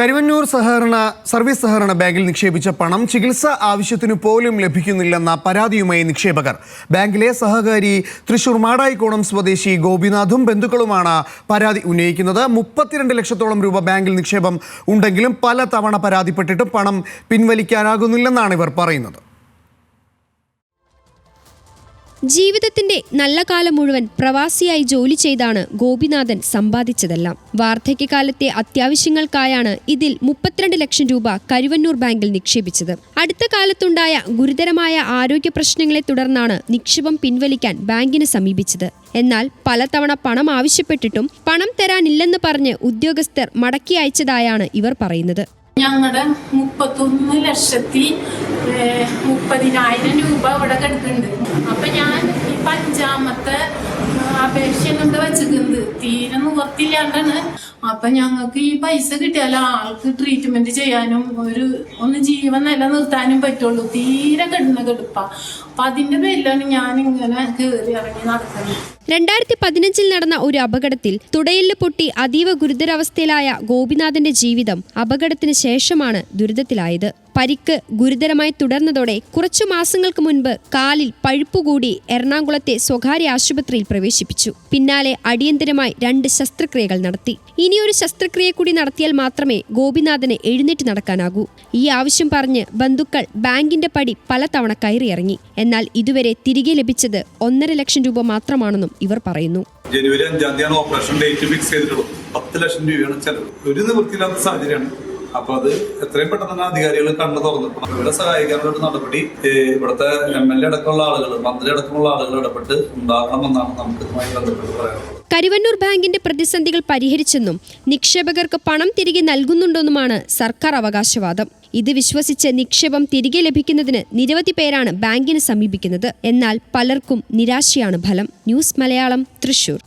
കരുവന്നൂർ സഹകരണ സർവീസ് സഹകരണ ബാങ്കിൽ നിക്ഷേപിച്ച പണം ചികിത്സ ആവശ്യത്തിനു പോലും ലഭിക്കുന്നില്ലെന്ന പരാതിയുമായി നിക്ഷേപകർ. ബാങ്കിലെ സഹകാരി തൃശൂർ മാടായിക്കോണം സ്വദേശി ഗോപിനാഥും ബന്ധുക്കളുമാണ് പരാതി ഉന്നയിക്കുന്നത്. മുപ്പത്തിരണ്ട് ലക്ഷത്തോളം രൂപ ബാങ്കിൽ നിക്ഷേപം ഉണ്ടെങ്കിലും പല തവണ പരാതിപ്പെട്ടിട്ടും പണം പിൻവലിക്കാനാകുന്നില്ലെന്നാണ് ഇവർ പറയുന്നത്. ജീവിതത്തിന്റെ നല്ല കാലം മുഴുവൻ പ്രവാസിയായി ജോലി ചെയ്താണ് ഗോപിനാഥൻ സമ്പാദിച്ചതെല്ലാം. വാർദ്ധക്യകാലത്തെ അത്യാവശ്യങ്ങൾക്കായാണ് ഇതിൽ മുപ്പത്തിരണ്ട് ലക്ഷം രൂപ കരുവന്നൂർ ബാങ്കിൽ നിക്ഷേപിച്ചത്. അടുത്ത കാലത്തുണ്ടായ ഗുരുതരമായ ആരോഗ്യ പ്രശ്നങ്ങളെ തുടർന്നാണ് നിക്ഷേപം പിൻവലിക്കാൻ ബാങ്കിനെ സമീപിച്ചത്. എന്നാൽ പലതവണ പണം ആവശ്യപ്പെട്ടിട്ടും പണം തരാനില്ലെന്ന് പറഞ്ഞ് ഉദ്യോഗസ്ഥർ മടക്കി അയച്ചതായാണ് ഇവർ പറയുന്നത്. ഞങ്ങളുടെ മുപ്പത്തൊന്ന് ലക്ഷത്തി മുപ്പതിനായിരം രൂപ ഇവിടെ കിടക്കുന്നുണ്ട്. അപ്പൊ ഞാൻ ഈ പഞ്ചാമത്തെ അപേക്ഷ എന്താ വെച്ചിട്ടുണ്ട്. തീരെ നിവർത്തില്ലാണ്ടാണ് അപ്പൊ ഞങ്ങൾക്ക് ഈ പൈസ കിട്ടിയാൽ ആൾക്ക് ട്രീറ്റ്മെന്റ് ചെയ്യാനും ഒരു ഒന്ന് ജീവൻ നിലനിർത്താനും പറ്റുള്ളൂ. തീരെ കിടന്ന കെടുപ്പ. അപ്പൊ അതിന്റെ പേരിലാണ് ഞാൻ ഇങ്ങനെ കയറി ഇറങ്ങി നടക്കുന്നത്. രണ്ടായിരത്തി പതിനഞ്ചിൽ നടന്ന ഒരു അപകടത്തിൽ തുടയെല്ല് പൊട്ടി അതീവ ഗുരുതരാവസ്ഥയിലായ ഗോപിനാഥന്റെ ജീവിതം അപകടത്തിന് ശേഷമാണ് ദുരിതത്തിലായത്. പരിക്ക് ഗുരുതരമായി തുടർന്നതോടെ കുറച്ചു മാസങ്ങൾക്ക് മുൻപ് കാലിൽ പഴുപ്പുകൂടി എറണാകുളത്തെ സ്വകാര്യ ആശുപത്രിയിൽ പ്രവേശിപ്പിച്ചു. പിന്നാലെ അടിയന്തരമായി രണ്ട് ശസ്ത്രക്രിയകൾ നടത്തി. ഇനിയൊരു ശസ്ത്രക്രിയ കൂടി നടത്തിയാൽ മാത്രമേ ഗോപിനാഥന് എഴുന്നേറ്റ് നടക്കാനാകൂ. ഈ ആവശ്യം പറഞ്ഞ് ബന്ധുക്കൾ ബാങ്കിന്റെ പടി പലതവണ കയറിയിറങ്ങി. എന്നാൽ ഇതുവരെ തിരികെ ലഭിച്ചത് ഒന്നര ലക്ഷം രൂപ മാത്രമാണെന്നും ഇവർ പറയുന്നു. ജനുവരി അഞ്ചാം തീയതിയാണ് ഓപ്പറേഷൻ ഡേറ്റ് ഫിക്സ് ചെയ്തിട്ടുള്ളത്. പത്ത് ലക്ഷം രൂപയാണ് ചെലവ്. ഒരു നിവൃത്തിയില്ലാത്ത സാഹചര്യമാണ്. അപ്പൊ അത് എത്രയും പെട്ടെന്ന് തന്നെ അധികാരികൾ കണ്ണു തുറന്നു ഇവിടെ സഹായിക്കാനുള്ള നടപടി ഇവിടുത്തെ എം എൽ എ അടക്കമുള്ള ആളുകൾ മന്ത്രി അടക്കമുള്ള ആളുകൾ ഇടപെട്ട് ഉണ്ടാകണമെന്നാണ് നമുക്ക് ഇതുമായി ബന്ധപ്പെട്ട് പറയാനുള്ളത്. കരുവന്നൂർ ബാങ്കിന്റെ പ്രതിസന്ധികൾ പരിഹരിച്ചെന്നും നിക്ഷേപകർക്ക് പണം തിരികെ നൽകുന്നുണ്ടെന്നുമാണ് സർക്കാർ അവകാശവാദം. ഇത് വിശ്വസിച്ച് നിക്ഷേപം തിരികെ ലഭിക്കുന്നതിന് നിരവധി പേരാണ് ബാങ്കിനെ സമീപിക്കുന്നത്. എന്നാൽ പലർക്കും നിരാശയാണ് ഫലം. ന്യൂസ് മലയാളം തൃശൂർ.